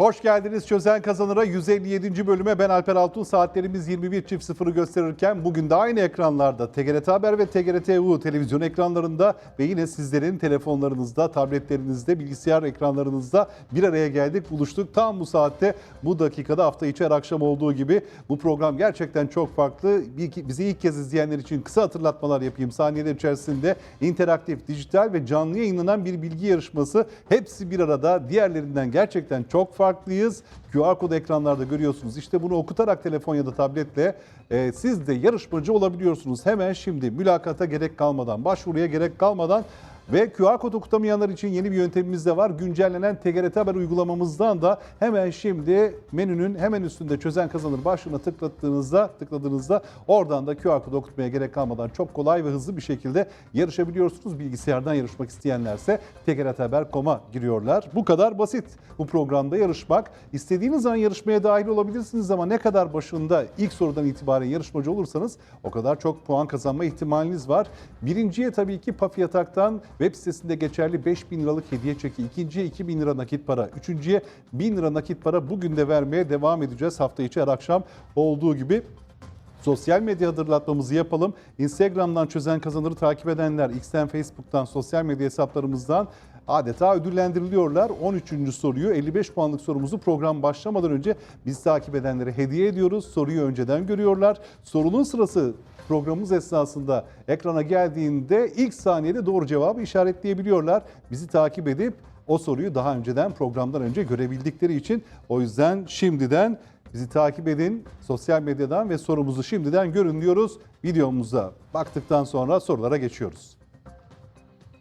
Hoş geldiniz Çözen Kazanır'a 157. bölüme ben Alper Altun. Saatlerimiz 21.00'ı gösterirken bugün de aynı ekranlarda TGRT Haber ve TGRT EU televizyon ekranlarında ve yine sizlerin telefonlarınızda, tabletlerinizde, bilgisayar ekranlarınızda bir araya geldik, buluştuk. Tam bu saatte, bu dakikada hafta içi her akşam olduğu gibi bu program gerçekten çok farklı. Bizi ilk kez izleyenler için kısa hatırlatmalar yapayım. Saniyeler içerisinde interaktif, dijital ve canlı yayınlanan bir bilgi yarışması. Hepsi bir arada. Diğerlerinden gerçekten çok farklıyız. QR kod ekranlarda görüyorsunuz. İşte bunu okutarak telefon ya da tabletle e, siz de yarışmacı olabiliyorsunuz. Hemen şimdi mülakata gerek kalmadan, başvuruya gerek kalmadan ve QR kod okutamayanlar için yeni bir yöntemimiz de var. Güncellenen TGRT Haber uygulamamızdan da hemen şimdi menünün hemen üstünde çözen kazanır başlığına tıkladığınızda tıkladığınızda oradan da QR kod okutmaya gerek kalmadan çok kolay ve hızlı bir şekilde yarışabiliyorsunuz. Bilgisayardan yarışmak isteyenlerse tgrthaber.com'a giriyorlar. Bu kadar basit bu programda yarışmak. İstediğiniz an yarışmaya dahil olabilirsiniz ama ne kadar başında ilk sorudan itibaren yarışmacı olursanız o kadar çok puan kazanma ihtimaliniz var. Birinciye tabii ki Pafi Yatak'tan web sitesinde geçerli 5000 liralık hediye çeki. İkinciye 2000 lira nakit para. Üçüncüye 1000 lira nakit para bugün de vermeye devam edeceğiz. Hafta içi her akşam olduğu gibi Sosyal medya hatırlatmamızı yapalım. Instagram'dan çözen kazanırı takip edenler, X'ten, Facebook'tan, sosyal medya hesaplarımızdan adeta ödüllendiriliyorlar. 13. soruyu 55 puanlık sorumuzu program başlamadan önce biz takip edenlere hediye ediyoruz. Soruyu önceden görüyorlar. Sorunun sırası programımız esnasında ekrana geldiğinde ilk saniyede doğru cevabı işaretleyebiliyorlar. Bizi takip edip o soruyu daha önceden programdan önce görebildikleri için o yüzden şimdiden bizi takip edin sosyal medyadan ve sorumuzu şimdiden görün diyoruz. Videomuza baktıktan sonra sorulara geçiyoruz.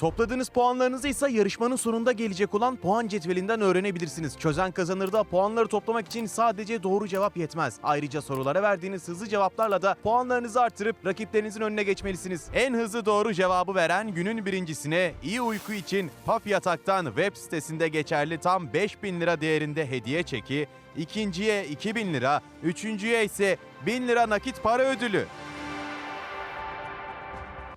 Topladığınız puanlarınızı ise yarışmanın sonunda gelecek olan puan cetvelinden öğrenebilirsiniz. Çözen kazanırda puanları toplamak için sadece doğru cevap yetmez. Ayrıca sorulara verdiğiniz hızlı cevaplarla da puanlarınızı artırıp rakiplerinizin önüne geçmelisiniz. En hızlı doğru cevabı veren günün birincisine iyi uyku için Paf Yatak'tan web sitesinde geçerli tam 5000 lira değerinde hediye çeki, ikinciye 2000 lira, üçüncüye ise 1000 lira nakit para ödülü.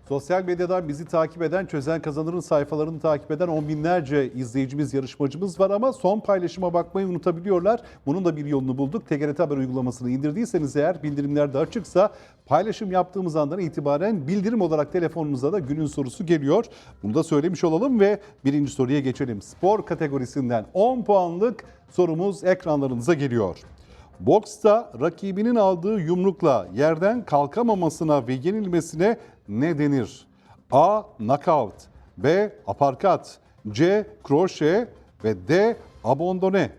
Sosyal medyadan bizi takip eden, Çözen Kazanır'ın sayfalarını takip eden on binlerce izleyicimiz, yarışmacımız var ama son paylaşıma bakmayı unutabiliyorlar. Bunun da bir yolunu bulduk. TGRT Haber uygulamasını indirdiyseniz eğer bildirimler de açıksa paylaşım yaptığımız andan itibaren bildirim olarak telefonunuza da günün sorusu geliyor. Bunu da söylemiş olalım ve birinci soruya geçelim. Spor kategorisinden 10 puanlık sorumuz ekranlarınıza geliyor. Boksta rakibinin aldığı yumrukla yerden kalkamamasına ve yenilmesine ne denir? A. Knockout B. Aparkat C. Kroşe ve D. Abandone.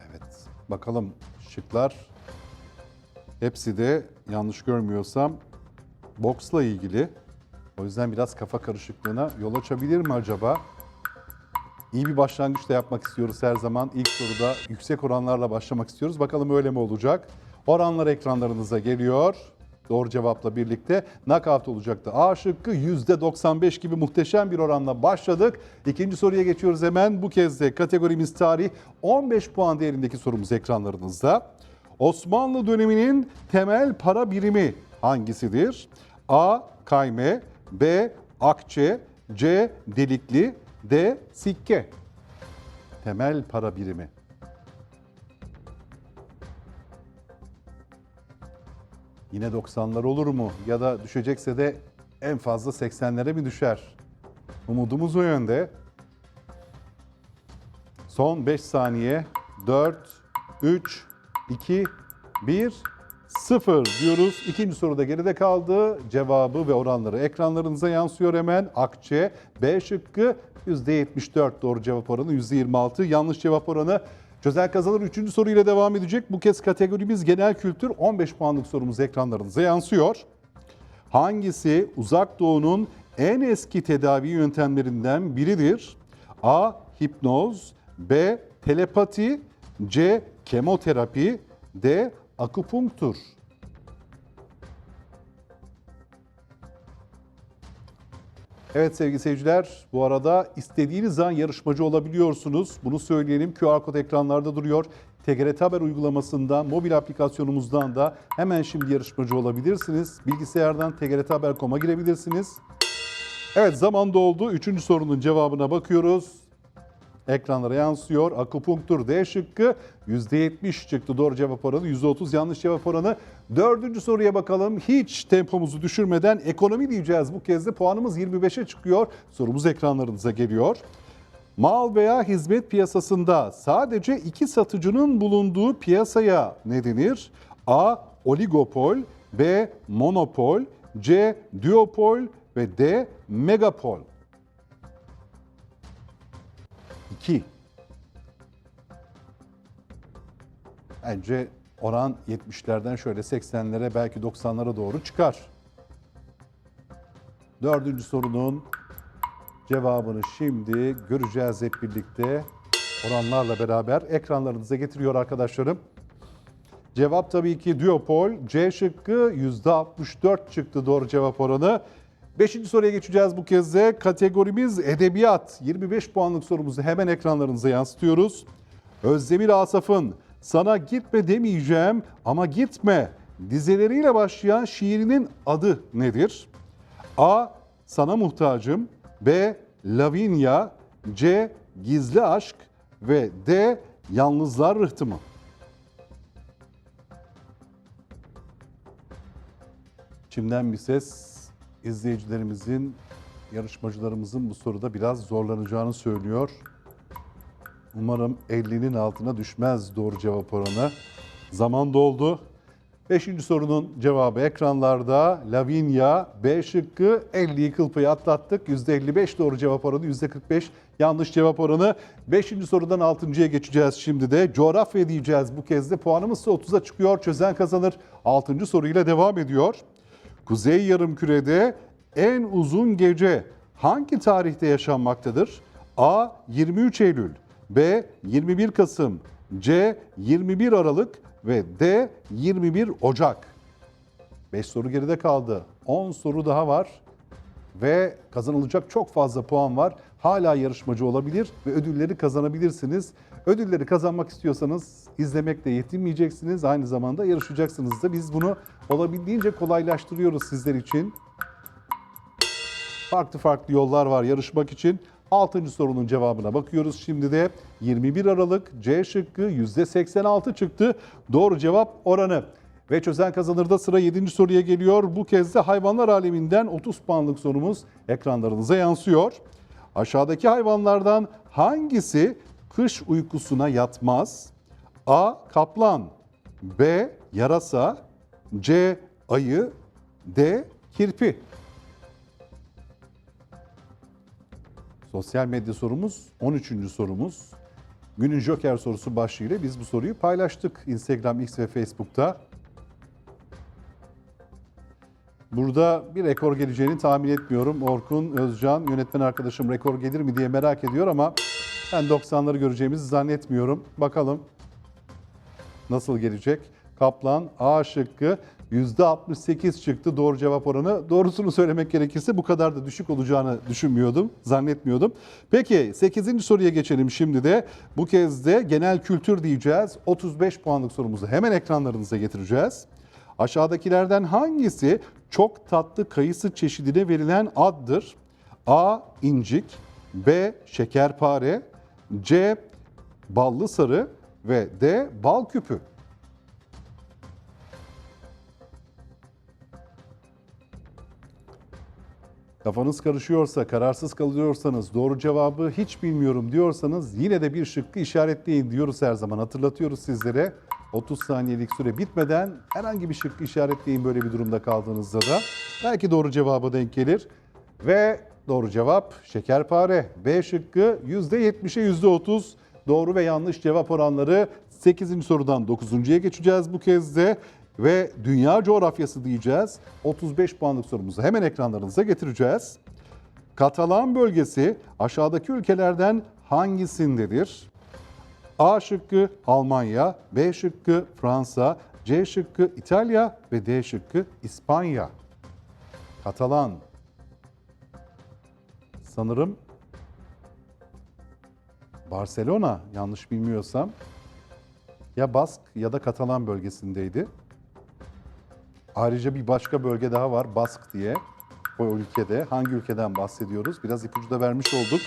Evet bakalım şıklar. Hepsi de yanlış görmüyorsam boksla ilgili. O yüzden biraz kafa karışıklığına yol açabilir mi acaba? İyi bir başlangıç da yapmak istiyoruz her zaman. İlk soruda yüksek oranlarla başlamak istiyoruz. Bakalım öyle mi olacak? Oranlar ekranlarınıza geliyor. Doğru cevapla birlikte knockout olacaktı. A şıkkı %95 gibi muhteşem bir oranla başladık. İkinci soruya geçiyoruz hemen. Bu kez de kategorimiz tarih 15 puan değerindeki sorumuz ekranlarınızda. Osmanlı döneminin temel para birimi hangisidir? A. Kayme B. Akçe C. Delikli D. Sikke Temel para birimi. Yine 90'lar olur mu? Ya da düşecekse de en fazla 80'lere mi düşer? Umudumuz o yönde. Son 5 saniye. 4, 3, 2, 1, 0 diyoruz. İkinci soruda geride kaldı. Cevabı ve oranları ekranlarınıza yansıyor hemen. Akçe B şıkkı %74 doğru cevap oranı %26 yanlış cevap oranı. Çözen kazanır 3. soruyla devam edecek. Bu kez kategorimiz genel kültür 15 puanlık sorumuz ekranlarınıza yansıyor. Hangisi uzak doğunun en eski tedavi yöntemlerinden biridir? A. Hipnoz B. Telepati C. Kemoterapi D. Akupunktur Evet sevgili seyirciler bu arada istediğiniz an yarışmacı olabiliyorsunuz. Bunu söyleyelim QR kod ekranlarda duruyor. TGRT Haber uygulamasından, mobil aplikasyonumuzdan da hemen şimdi yarışmacı olabilirsiniz. Bilgisayardan tgrthaber.com'a girebilirsiniz. Evet zaman doldu. Üçüncü sorunun cevabına bakıyoruz. Ekranlara yansıyor. Akupunktur D şıkkı %70 çıktı doğru cevap oranı. %30 yanlış cevap oranı. Dördüncü soruya bakalım. Hiç tempomuzu düşürmeden ekonomi diyeceğiz. Bu kez de puanımız 25'e çıkıyor. Sorumuz ekranlarınıza geliyor. Mal veya hizmet piyasasında sadece iki satıcının bulunduğu piyasaya ne denir? A. Oligopol B. Monopol C. Duopol ve D. Megapol 2 Bence oran 70'lerden şöyle 80'lere belki 90'lara doğru çıkar. Dördüncü sorunun cevabını şimdi göreceğiz hep birlikte. Oranlarla beraber ekranlarınıza getiriyor arkadaşlarım. Cevap tabii ki Duopol. C şıkkı %64 çıktı doğru cevap oranı. Beşinci soruya geçeceğiz bu kez de. Kategorimiz edebiyat. 25 puanlık sorumuzu hemen ekranlarınıza yansıtıyoruz. Özdemir Asaf'ın sana gitme demeyeceğim ama gitme dizeleriyle başlayan şiirinin adı nedir? A. Sana muhtacım. B. Lavinia. C. Gizli aşk. Ve D. Yalnızlar rıhtımı. İçimden bir ses izleyicilerimizin, yarışmacılarımızın bu soruda biraz zorlanacağını söylüyor. Umarım 50'nin altına düşmez doğru cevap oranı. Zaman doldu. Beşinci sorunun cevabı ekranlarda. Lavinia B şıkkı 50'yi kıl atlattık. %55 doğru cevap oranı, %45 yanlış cevap oranı. Beşinci sorudan altıncıya geçeceğiz şimdi de. Coğrafya diyeceğiz bu kez de. Puanımız ise 30'a çıkıyor. Çözen kazanır. Altıncı soruyla devam ediyor. Kuzey Yarımküre'de en uzun gece hangi tarihte yaşanmaktadır? A. 23 Eylül B. 21 Kasım C. 21 Aralık ve D. 21 Ocak 5 soru geride kaldı. 10 soru daha var ve kazanılacak çok fazla puan var. Hala yarışmacı olabilir ve ödülleri kazanabilirsiniz. Ödülleri kazanmak istiyorsanız izlemekle yetinmeyeceksiniz. Aynı zamanda yarışacaksınız da biz bunu olabildiğince kolaylaştırıyoruz sizler için. Farklı farklı yollar var yarışmak için. 6. sorunun cevabına bakıyoruz. Şimdi de 21 Aralık C şıkkı %86 çıktı. Doğru cevap oranı. Ve çözen kazanırda sıra 7. soruya geliyor. Bu kez de hayvanlar aleminden 30 puanlık sorumuz ekranlarınıza yansıyor. Aşağıdaki hayvanlardan hangisi kış uykusuna yatmaz? A. Kaplan B. Yarasa C. Ayı D. Kirpi Sosyal medya sorumuz 13. sorumuz. Günün Joker sorusu başlığıyla biz bu soruyu paylaştık Instagram, X ve Facebook'ta. Burada bir rekor geleceğini tahmin etmiyorum. Orkun Özcan yönetmen arkadaşım rekor gelir mi diye merak ediyor ama ben 90'ları göreceğimizi zannetmiyorum. Bakalım nasıl gelecek? Kaplan A şıkkı %68 çıktı doğru cevap oranı. Doğrusunu söylemek gerekirse bu kadar da düşük olacağını düşünmüyordum, zannetmiyordum. Peki 8. soruya geçelim şimdi de. Bu kez de genel kültür diyeceğiz. 35 puanlık sorumuzu hemen ekranlarınıza getireceğiz. Aşağıdakilerden hangisi çok tatlı kayısı çeşidine verilen addır? A. incik B. Şekerpare C. Ballı sarı ve D. Bal küpü. Kafanız karışıyorsa, kararsız kalıyorsanız, doğru cevabı hiç bilmiyorum diyorsanız yine de bir şıkkı işaretleyin diyoruz her zaman. Hatırlatıyoruz sizlere. 30 saniyelik süre bitmeden herhangi bir şıkkı işaretleyin böyle bir durumda kaldığınızda da. Belki doğru cevaba denk gelir. Ve doğru cevap şekerpare. B şıkkı %70'e %30 doğru ve yanlış cevap oranları 8. sorudan 9.ya geçeceğiz bu kez de ve dünya coğrafyası diyeceğiz. 35 puanlık sorumuzu hemen ekranlarınıza getireceğiz. Katalan bölgesi aşağıdaki ülkelerden hangisindedir? A şıkkı Almanya, B şıkkı Fransa, C şıkkı İtalya ve D şıkkı İspanya. Katalan. Sanırım Barcelona yanlış bilmiyorsam ya Bask ya da Katalan bölgesindeydi. Ayrıca bir başka bölge daha var Bask diye o ülkede. Hangi ülkeden bahsediyoruz? Biraz ipucu da vermiş olduk.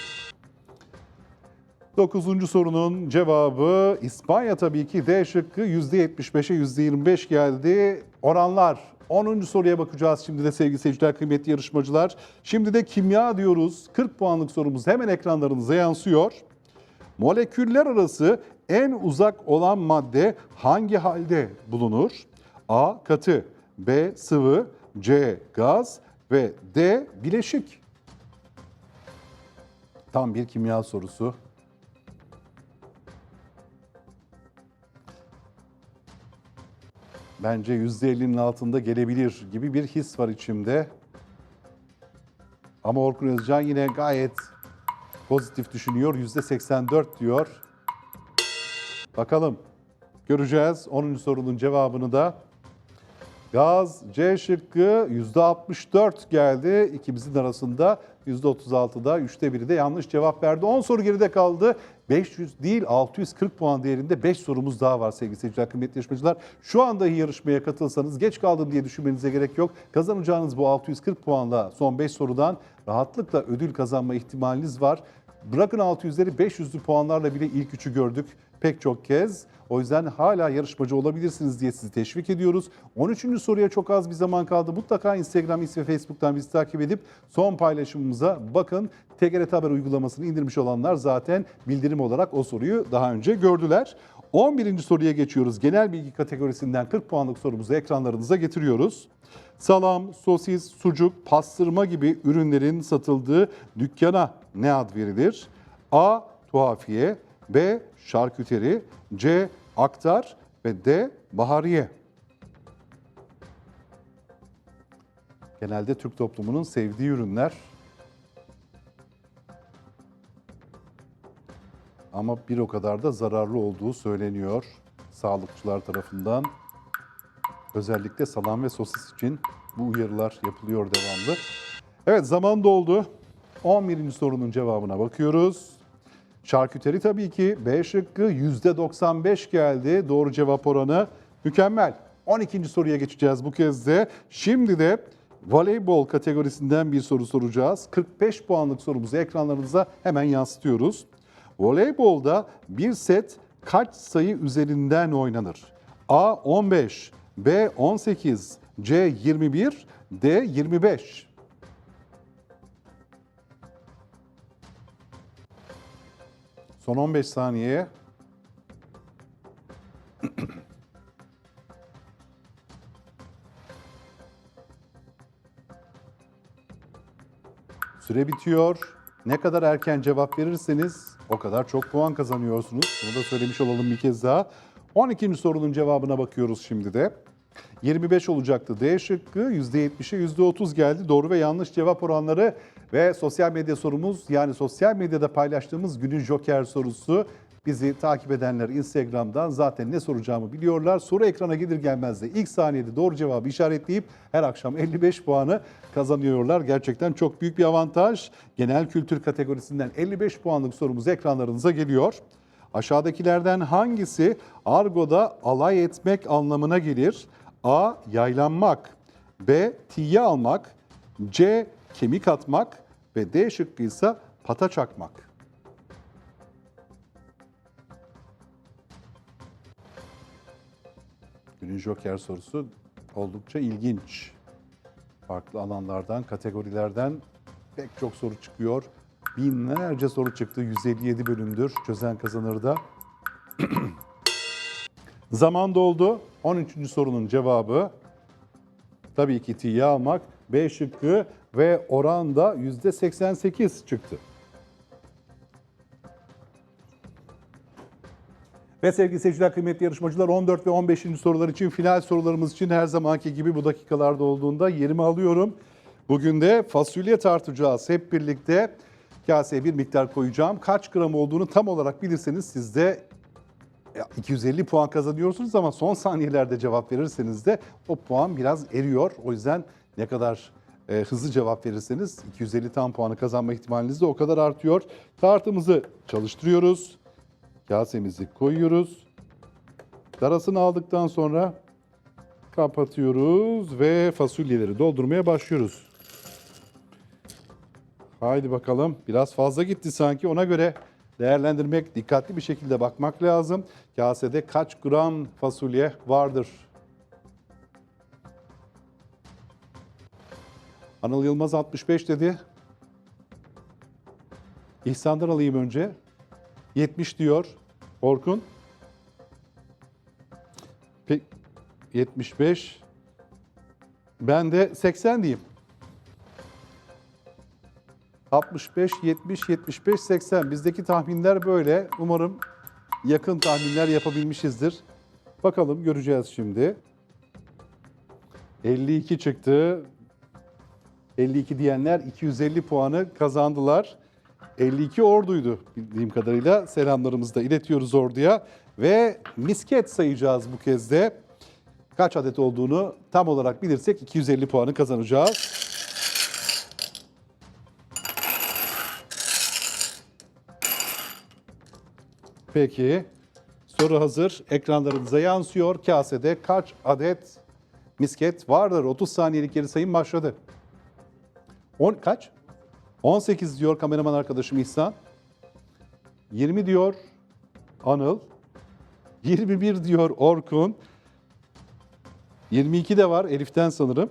Dokuzuncu sorunun cevabı İspanya tabii ki D şıkkı %75'e %25 geldi. Oranlar 10. soruya bakacağız şimdi de sevgili seyirciler, kıymetli yarışmacılar. Şimdi de kimya diyoruz. 40 puanlık sorumuz hemen ekranlarınıza yansıyor. Moleküller arası en uzak olan madde hangi halde bulunur? A. Katı B. Sıvı C. Gaz ve D. Bileşik. Tam bir kimya sorusu. Bence %50'nin altında gelebilir gibi bir his var içimde. Ama Orkun Özcan yine gayet pozitif düşünüyor. %84 diyor. Bakalım. Göreceğiz. 10. sorunun cevabını da. Gaz C şıkkı %64 geldi. İkimizin arasında %36'da, üçte biri de yanlış cevap verdi. 10 soru geride kaldı. 500 değil 640 puan değerinde 5 sorumuz daha var sevgili seyirciler, kıymetli yarışmacılar. Şu anda yarışmaya katılsanız geç kaldım diye düşünmenize gerek yok. Kazanacağınız bu 640 puanla son 5 sorudan rahatlıkla ödül kazanma ihtimaliniz var. Bırakın 600'leri 500'lü puanlarla bile ilk üçü gördük pek çok kez. O yüzden hala yarışmacı olabilirsiniz diye sizi teşvik ediyoruz. 13. soruya çok az bir zaman kaldı. Mutlaka Instagram, X ve Facebook'tan bizi takip edip son paylaşımımıza bakın. TGRT Haber uygulamasını indirmiş olanlar zaten bildirim olarak o soruyu daha önce gördüler. 11. soruya geçiyoruz. Genel bilgi kategorisinden 40 puanlık sorumuzu ekranlarınıza getiriyoruz. Salam, sosis, sucuk, pastırma gibi ürünlerin satıldığı dükkana ne ad verilir? A. Tuhafiye B. Şarküteri C. Aktar ve D. Bahariye. Genelde Türk toplumunun sevdiği ürünler. Ama bir o kadar da zararlı olduğu söyleniyor sağlıkçılar tarafından. Özellikle salam ve sosis için bu uyarılar yapılıyor devamlı. Evet zaman doldu. 11. sorunun cevabına bakıyoruz. Şarküteri tabii ki B şıkkı %95 geldi. Doğru cevap oranı mükemmel. 12. soruya geçeceğiz bu kez de. Şimdi de voleybol kategorisinden bir soru soracağız. 45 puanlık sorumuzu ekranlarınıza hemen yansıtıyoruz. Voleybolda bir set kaç sayı üzerinden oynanır? A 15, B 18, C 21, D 25. Son 15 saniye. Süre bitiyor. Ne kadar erken cevap verirseniz o kadar çok puan kazanıyorsunuz. Bunu da söylemiş olalım bir kez daha. 12. sorunun cevabına bakıyoruz şimdi de. 25 olacaktı D şıkkı, %70'e %30 geldi. Doğru ve yanlış cevap oranları ve sosyal medya sorumuz yani sosyal medyada paylaştığımız günün joker sorusu. Bizi takip edenler Instagram'dan zaten ne soracağımı biliyorlar. Soru ekrana gelir gelmez de ilk saniyede doğru cevabı işaretleyip her akşam 55 puanı kazanıyorlar. Gerçekten çok büyük bir avantaj. Genel kültür kategorisinden 55 puanlık sorumuz ekranlarınıza geliyor. Aşağıdakilerden hangisi argoda alay etmek anlamına gelir? A. Yaylanmak B. Tiye almak C. Kemik atmak ve D şıkkı ise pata çakmak. Günün Joker sorusu oldukça ilginç. Farklı alanlardan, kategorilerden pek çok soru çıkıyor. Binlerce soru çıktı. 157 bölümdür. Çözen kazanır da. Zaman doldu. 13. sorunun cevabı tabii ki tiye almak. B şıkkı ve oran da %88 çıktı. Ve sevgili seyirciler, kıymetli yarışmacılar 14 ve 15. sorular için final sorularımız için her zamanki gibi bu dakikalarda olduğunda yerimi alıyorum. Bugün de fasulye tartacağız hep birlikte. Kaseye bir miktar koyacağım. Kaç gram olduğunu tam olarak bilirseniz siz de 250 puan kazanıyorsunuz ama son saniyelerde cevap verirseniz de o puan biraz eriyor. O yüzden ne kadar e, hızlı cevap verirseniz 250 tam puanı kazanma ihtimaliniz de o kadar artıyor. Tartımızı çalıştırıyoruz. Kasemizi koyuyoruz. Darasını aldıktan sonra kapatıyoruz ve fasulyeleri doldurmaya başlıyoruz. Haydi bakalım. Biraz fazla gitti sanki. Ona göre değerlendirmek, dikkatli bir şekilde bakmak lazım. Kasede kaç gram fasulye vardır? Anıl Yılmaz 65 dedi. İhsan'dan alayım önce. 70 diyor. Orkun. Pe 75. Ben de 80 diyeyim. 65, 70, 75, 80. Bizdeki tahminler böyle. Umarım yakın tahminler yapabilmişizdir. Bakalım göreceğiz şimdi. 52 çıktı. 52 diyenler 250 puanı kazandılar. 52 orduydu bildiğim kadarıyla. Selamlarımızı da iletiyoruz orduya. Ve misket sayacağız bu kez de. Kaç adet olduğunu tam olarak bilirsek 250 puanı kazanacağız. Peki. Soru hazır. Ekranlarınıza yansıyor. Kasede kaç adet misket vardır? 30 saniyelik geri sayım başladı. 10 kaç? 18 diyor kameraman arkadaşım İhsan. 20 diyor Anıl. 21 diyor Orkun. 22 de var Elif'ten sanırım.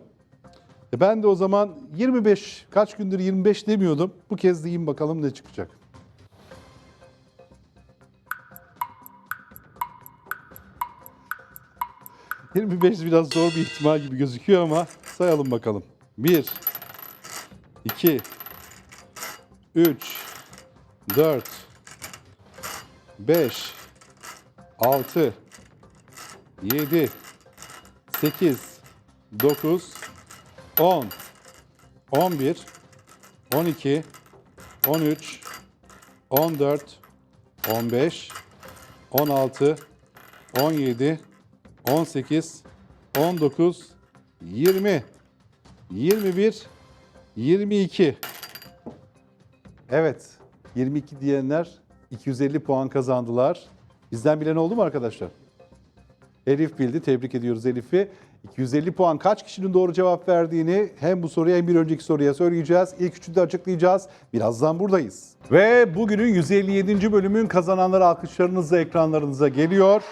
E ben de o zaman 25, kaç gündür 25 demiyordum. Bu kez diyeyim bakalım ne çıkacak. ...25 biraz zor bir ihtimal gibi gözüküyor ama sayalım bakalım. 1, 2, 3, 4, 5, 6, 7, 8, 9, 10, 11, 12, 13, 14, 15, 16, 17, 18, 19, 20, 21, 22. Evet, 22 diyenler 250 puan kazandılar. Bizden bilen oldu mu arkadaşlar? Elif bildi. Tebrik ediyoruz Elif'i. 250 puan kaç kişinin doğru cevap verdiğini hem bu soruya hem bir önceki soruya söyleyeceğiz. İlk üçünü de açıklayacağız. Birazdan buradayız. Ve bugünün 157. bölümün kazananları alkışlarınızla ekranlarınıza geliyor.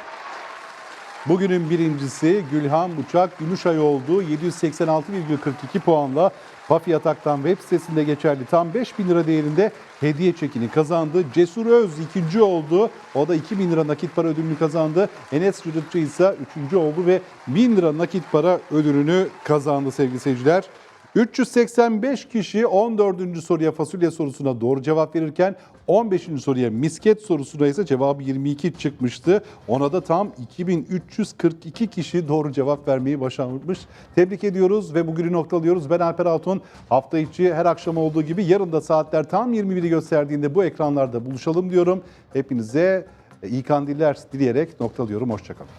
Bugünün birincisi Gülhan Buçak Gümüşay oldu. 786,42 puanla Pafi Yatak'tan web sitesinde geçerli tam 5000 lira değerinde hediye çekini kazandı. Cesur Öz ikinci oldu. O da 2000 lira nakit para ödülünü kazandı. Enes Cıdıkçı ise üçüncü oldu ve 1000 lira nakit para ödülünü kazandı sevgili seyirciler. 385 kişi 14. soruya fasulye sorusuna doğru cevap verirken 15. soruya misket sorusuna ise cevabı 22 çıkmıştı. Ona da tam 2342 kişi doğru cevap vermeyi başarmış. Tebrik ediyoruz ve bugünü noktalıyoruz. Ben Alper Altun. Hafta içi her akşam olduğu gibi yarın da saatler tam 21'i gösterdiğinde bu ekranlarda buluşalım diyorum. Hepinize iyi kandiller dileyerek noktalıyorum. Hoşçakalın.